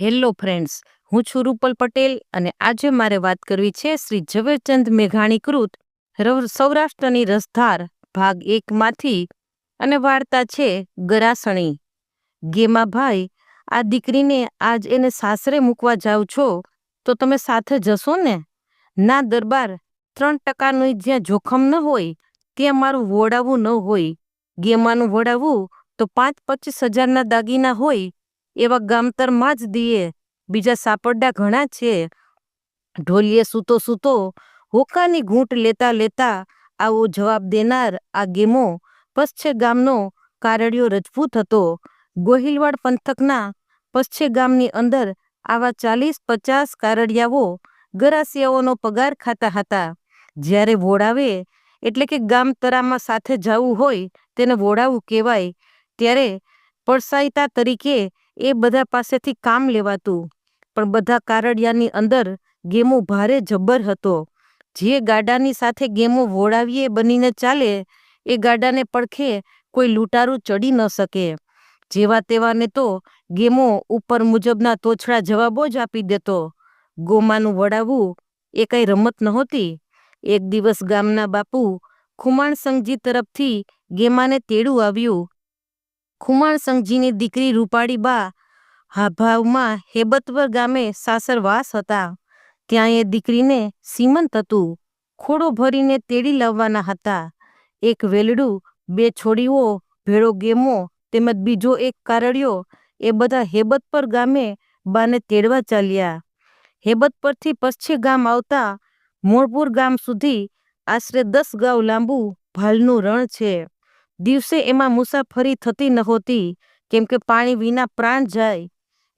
Hello friends, હું છું રૂપલ પટેલ અને આજે મારે વાત કરવી છે શ્રી ઝવેરચંદ મેઘાણી કૃત રવ- સૌરાષ્ટ્રની રસધાર ભાગ એકમાંથી અને વાર્તા છે ગરાસણી. ગેમાભાઈ આ દીકરીને આજ એને સાસરે મૂકવા જાવ છો, તો તમે સાથે જશો ને? ના દરબાર ત્રણ ટકાનું જ્યાં જોખમ ન હોય, ત્યાં મારું વોડાવું ન હોય. ગેમાનું વોડાવું તો પાંચ પચીસ હજારના દાગીના હોય એવા ગામતરમાં જ દીએ. બીજા સાપરડા ઘણા છે. ઢોલીએ સૂતો સૂતો હોકાની ઘૂંટ લેતા લેતા આવો જવાબ દેનાર આ ગેમો પશ્ચે ગામનો કારડિયો રજપૂત હતો. ગોહિલવાડ પંથકના પશ્ચે ગામની અંદર આવા ચાલીસ પચાસ કારડિયાઓ ગરાસિયાઓનો પગાર ખાતા હતા. જ્યારે વોડાવે એટલે કે ગામ તરામાં સાથે જવું હોય, તેને વોડાવું કહેવાય. ત્યારે પડસાઈતા તરીકે એ બધા પાસેથી કામ લેવાતું. પણ બધા કારડિયાની અંદર ગેમો ભારે જબ્બર હતો. જે ગાડાની સાથે ગેમો વોડાવીએ બનીને ચાલે, એ ગાડાને પડખે કોઈ લૂંટારું ચડી ન શકે. જેવા તેવાને તો ગેમો ઉપર મુજબના તોછડા જવાબો જ આપી દેતો. ગોમાનું વડાવવું એ કઈ રમત નહોતી. એક દિવસ ગામના બાપુ ખુમાણસંગજી તરફથી ગેમાને તેડું આવ્યું. ખુમાણસંગજીની દીકરી રૂપાળી બા હાભાવમાં હેબતવર ગામે સાસરવાસ હતા. ત્યાં એ દીકરીને સીમંત હતું. ખોડો ભરીને તેડી લાવવાના હતા. એક વેલડું, બે છોડીઓ, ભેળો ગેમો તેમજ બીજો એક કારડિયો એ બધા હેબત પર ગામે બાને તેડવા ચાલ્યા. હેબત પરથી પશ્ચિમ ગામ આવતા મોળપુર ગામ સુધી આશરે દસ ગાઉ લાંબુ, ભાલનું રણ છે. દિવસે એમાં મુસાફરી થતી નહોતી કેમ કે પાણી વિના પ્રાણ જાય,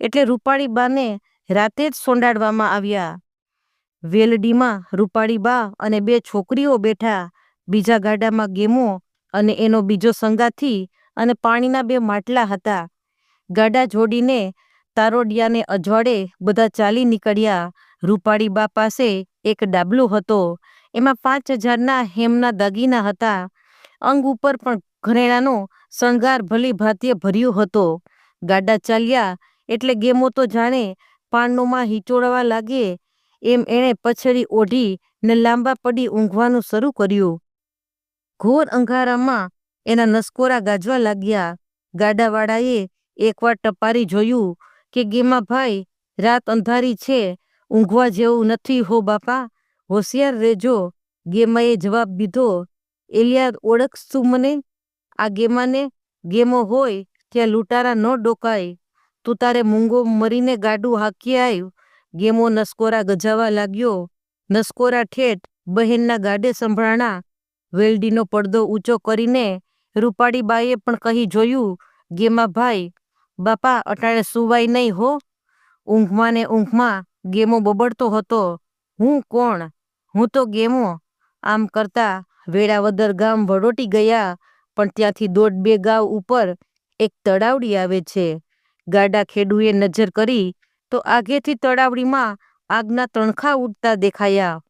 એટલે રૂપાળી બાને રાતે જ સોંડાડવામાં આવ્યા. વેલડીમાં રૂપાળી બા અને બે છોકરીઓ બેઠા, બીજા ગાડામાં ગેમો અને એનો બીજો સંગાથી અને પાણીના બે માટલા હતા. ગાડા જોડીને તારોડિયાને અજવાળે બધા ચાલી નીકળ્યા. રૂપાળી બા પાસે એક ડાબલું હતો. એમાં પાંચ હજારના હેમના દાગીના હતા. અંગ ઉપર પણ ઘરેણાનો શણગાર ભલી ભાતીએ ભર્યો હતો. ગાડા ચાલ્યા એટલે ગેમો તો જાણે પાણનોમાં હિચોળવા લાગે એમ એણે પછડી ઓઢી ને લાંબા પડી ઊંઘવાનું શરૂ કર્યું. ઘોર અંધારામાં એના નસકોરા ગાજવા લાગ્યા. ગાડાવાળાએ એકવાર ટપારી જોયું કે ગેમાભાઈ રાત અંધારી છે, ઊંઘવા જેવું નથી હો બાપા, હોશિયાર રહેજો. ગેમાએ જવાબ દીધો એલિયા ઓળખશું મને? આ ગેમાને ગેમો હોય ત્યાં લૂંટારા ન ડોકાય. તું તારે મૂંગો મરીને ગાડું હાકી આવ્યું ગેમો નસકોરા ગજાવા લાગ્યો. નસકોરા ઠેઠ બહેનના ગાડે સંભળાણા. વેલડીનો પડદો ઊંચો કરીને રૂપાળીબાઈએ પણ કહી જોયું, ગેમા ભાઈ, બાપા અટાણે સુવાય નહીં હો. ઊંઘમાં ને ઊંઘમાં ગેમો બબડતો હતો. હું કોણ? હું તો ગેમો આમ કરતા વેળાવદર ગામ વડોટી ગયા, પણ ત્યાંથી દોઢ બે ગાવ ઉપર એક તળાવડી આવે છે. ગાડા ખેડૂએ નજર કરી તો આગેથી તળાવડીમાં આગના તણખા ઉડતા દેખાયા.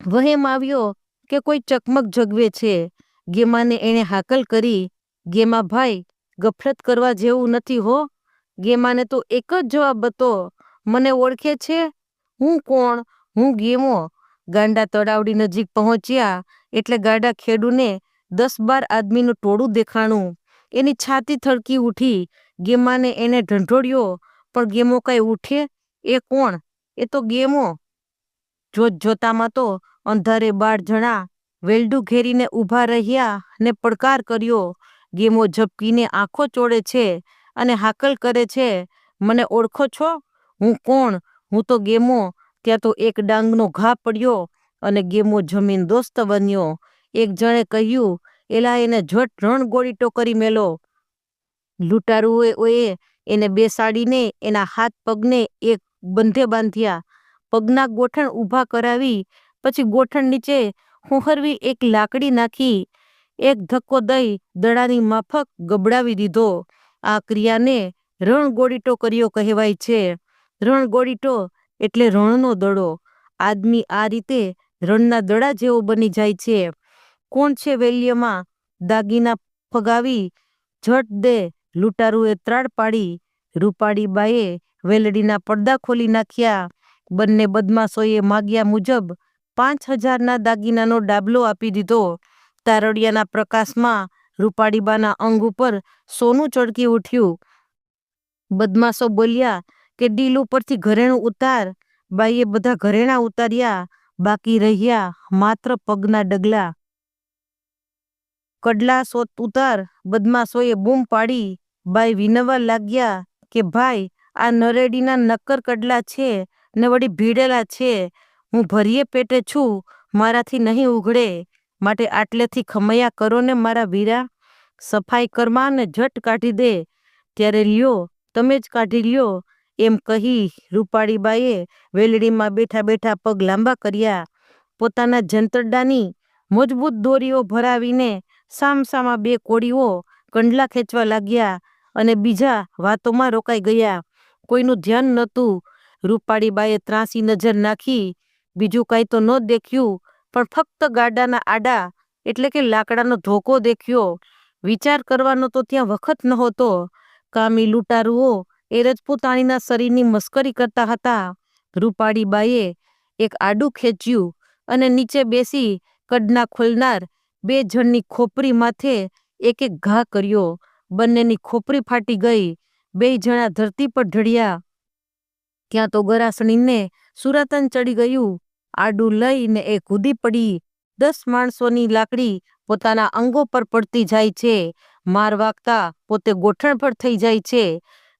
વહેમ આવ્યો કે કોઈ ચકમક જગવે છે. ગેમાને એણે હાકલ કરી, ગેમા ભાઈ ગફરત કરવા જેવું નથી હો. ગેમાને તો એક જ જવાબ હતો મને ઓળખે છે? હું કોણ? હું ગેમો ગાંડા તળાવડી નજીક પહોંચ્યા એટલે ગાડા ખેડૂને દસ બાર આદમીનું ટોળું દેખાણું. એની છાતી થડકી ઉઠી. ગેમાને એને ઢંઢોળ્યો, પણ ગેમો કઈ ઉઠે? એ કોણ? એ તો ગેમો. જોત જોતામાં તો અંધારે બાર જણા વેલડું ઘેરીને ઊભા રહ્યા ને પડકાર કર્યો. ગેમો ઝપકીને આંખો ચોડે છે અને હાકલ કરે છે. મને ઓળખો છો? હું કોણ? હું તો ગેમો ત્યાં તો એક ડાંગનો ઘા પડ્યો અને ગેમો જમીન દોસ્ત બન્યો. એક જણે કહ્યું, એલા, એને ઝટ રણ ગોળીટો કરી મેલો. લૂંટારુઓએ એને બેસાડીને એના હાથ પગને એક બંધે બાંધ્યા. પગના ગોઠણ ઊભા કરાવી, પછી ગોઠણ નીચે હુંહરવી એક લાકડી નાખી, એક ધક્કો દઈ દડાની માફક ગબડાવી દીધો. આ ક્રિયાને રણગોળીટો કર્યો કહેવાય છે. રણગોળીટો એટલે રણનો દડો. આદમી આ રીતે રણના દડા જેવો બની જાય છે. કોણ છે વેલ્યમાં? દાગીના ફગાવી, ઝટ દે, લૂંટારુએ ત્રાડ પાડી. રૂપાળીબાએ વેલડીના પડદા ખોલી નાખ્યા. બંને બદમાશોએ માગ્યા મુજબ પાંચ હજારના દાગીનાનો ડાબલો આપી દીધો. તારડિયાના પ્રકાશમાં રૂપાળીબાના અંગ ઉપર સોનું ચળકી ઉઠ્યું. બદમાશો બોલ્યા કે ડીલ ઉપરથી ઘરેણું ઉતાર. બાઈએ બધા ઘરેણા ઉતાર્યા. બાકી રહ્યા માત્ર પગના ડગલા. કડલા સોત ઉતાર. બદમાશોએ બૂમ પાડી. બાઈ વિનવા લાગ્યા કે, ભાઈ, આ નરેડીના નક્કર કડલા છે ને વળી ભીડેલા છે. હું ભરીએ પેટે છું. મારાથી નહીં ઉઘડે. માટે આટલેથી ખમૈયા કરો ને મારા વીરા. સફાઈ કરમાં ને ઝટ કાઢી દે. ત્યારે લ્યો, તમે જ કાઢી લ્યો. એમ કહી રૂપાળીબાએ વેલડીમાં બેઠા બેઠા પગ લાંબા કર્યા. પોતાના જંતરડાની મજબૂત દોરીઓ ભરાવીને સામસામા બે કોળીઓ કંડલા ખેંચવા લાગ્યા અને બીજા વાતોમાં રોકાઈ ગયા. કોઈનું ધ્યાન નહોતું. રૂપાળીબાએ ત્રાસી નજર નાખી. બીજું કાંઈ તો ન દેખ્યું, પણ ફક્ત ગાડાના આડા, એટલે કે લાકડાનો ધોકો દેખ્યો. વિચાર કરવાનો તો ત્યાં વખત નહોતો. કામી લૂંટારુઓ એ રજપૂતાણીના શરીરની મસ્કરી કરતા હતા. રૂપાળીબાઈએ એક આડું ખેંચ્યું અને નીચે બેસી કડના ખોલનાર બે જણની ખોપરી માથે એક એક ઘા કર્યો. બંનેની ખોપરી ફાટી ગઈ. બે જણા ધરતી પર ઢળ્યા. ત્યાં તો ગરાસણીને સુરાતન ચડી ગયું. આડું લઈને એ કૂદી પડી. દસ માણસોની લાકડી પોતાના અંગો પર પડતી જાય છે. માર વાગતા પોતે ગોઠણ પર થઈ જાય છે.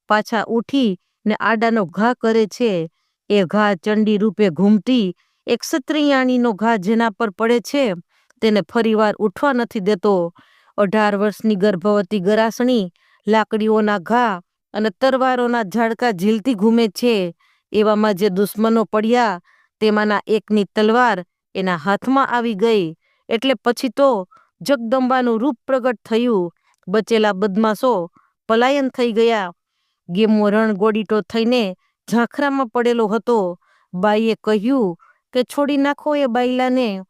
પાછા ઉઠી ને આડાનો ઘા કરે છે. એ ઘા ચંડી રૂપે ઘૂમતી એક ક્ષત્રિયાણીનો ઘા જેના પર પડે છે. તેને ફરીવાર ઉઠવા નથી દેતો. અઢાર વર્ષની ગર્ભવતી ગરાસણી, લાકડીઓના ઘા અને તરવારોના ઝાડકા ઝીલતી ઘૂમે છે. એવામાં જે દુશ્મનો પડ્યા, તેમાંના એકની તલવાર એના હાથમાં આવી ગઈ. એટલે પછી તો જગદંબાનું રૂપ પ્રગટ થયું. બચેલા બદમાશો પલાયન થઈ ગયા. ગેમો રણગોડીટો થઈને ઝાંખરામાં પડેલો હતો. બાઈએ કહ્યું કે છોડી નાખો એ બાઈલાને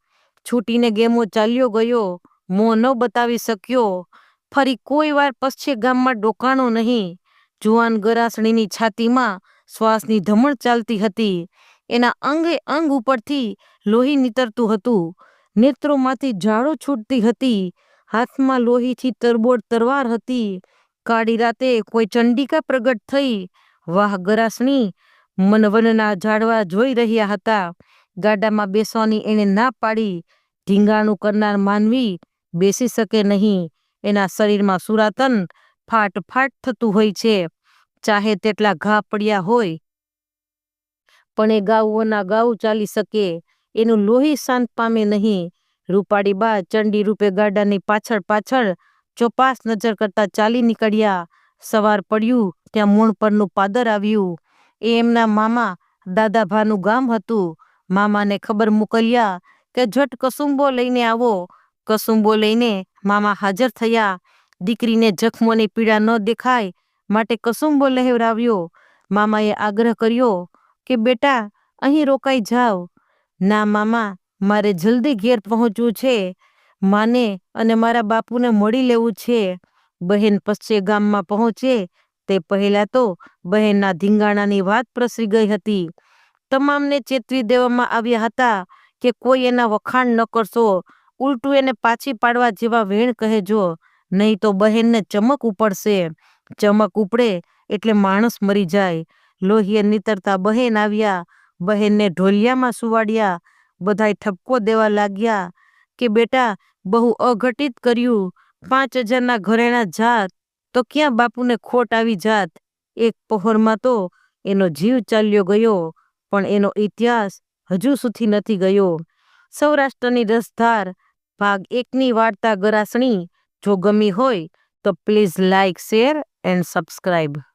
છૂટીને ગેમો ચાલ્યો ગયો. મોં ન બતાવી શક્યો. ફરી કોઈ વાર પશ્ચે ગામમાં ડોકાણો નહીં. જુવાન ગરાસણીની છાતીમાં શ્વાસની ધમણ ચાલતી હતી. એના અંગે અંગ ઉપરથી લોહી નીતરતું હતું. નેત્રોમાંથી ઝાડો છૂટતી હતી. હાથમાં લોહીથી તરબોળ તરવાર હતી. કાળી રાતે કોઈ ચંડિકા પ્રગટ થઈ, વાહ ગરાસણી મનવનના ઝાડવા જોઈ રહ્યા હતા. ગાડામાં બેસવાની એણે ના પાડી. ઢીંગાણું કરનાર માનવી બેસી શકે નહીં. એના શરીરમાં સુરાતન ફાટ ફાટ થતું હોય છે. ચાહે તેટલા ઘા પડ્યા હોય. પણ એ ગાઉઓના ગાઉ ચાલી શકે. એનું લોહી શાંત પામે નહીં. રૂપાળી બા ચંડી રૂપે ગાડાની પાછળ પાછળ ચોપાસ નજર કરતા ચાલી નીકળ્યા, સવાર પડ્યું, ત્યાં મૂળ પરનું પાદર આવ્યું. એ એમના મામા, દાદાભાનું ગામ હતું. મામાને ખબર મોકલ્યા કે, ઝટ કસુંબો લઈને આવો. કસુંબો લઈને મામા હાજર થયા. દીકરીને જખમોની પીડા ન દેખાય માટે કસુંબો લહેવરાવ્યો મામાએ આગ્રહ કર્યો કે, બેટા, અહીં રોકાઈ જાઓ ના મામા, મારે જલ્દી ઘેર પહોંચવું છે. માને અને મારા બાપુને મળી લેવું છે. બહેન પશ્ચે ગામમાં પહોંચે, તે પહેલાં તો બહેનના ધીંગાણાની વાત પ્રસરી ગઈ હતી. તમામને ચેતવી દેવામાં આવ્યા હતા કે કોઈ એના વખાણ ન કરશો, ઉલટું એને પાછી પાડવા જેવા વેણ કહેજો, નહીં તો બહેનને ચમક ઉપડશે. ચમક ઉપડે એટલે માણસ મરી જાય. લોહીએ નીતરતા બહેન આવ્યા, બહેનને ઢોલિયામાં સુવાડ્યા, બધાય ઠપકો દેવા લાગ્યા કે બેટા, બહુ અઘટિત કર્યું, પાંચ હજારના ઘરેણા જાત, તો ક્યાં બાપુને ખોટ આવી જાત? એક પહોરમાં તો એનો જીવ ચાલ્યો ગયો, પણ એનો ઇતિહાસ હજુ સુધી નથી ગયો. સૌરાષ્ટ્રની રસધાર, ભાગ એકની વાર્તા ગરાસણી, જો ગમી હોય, તો please like share, and subscribe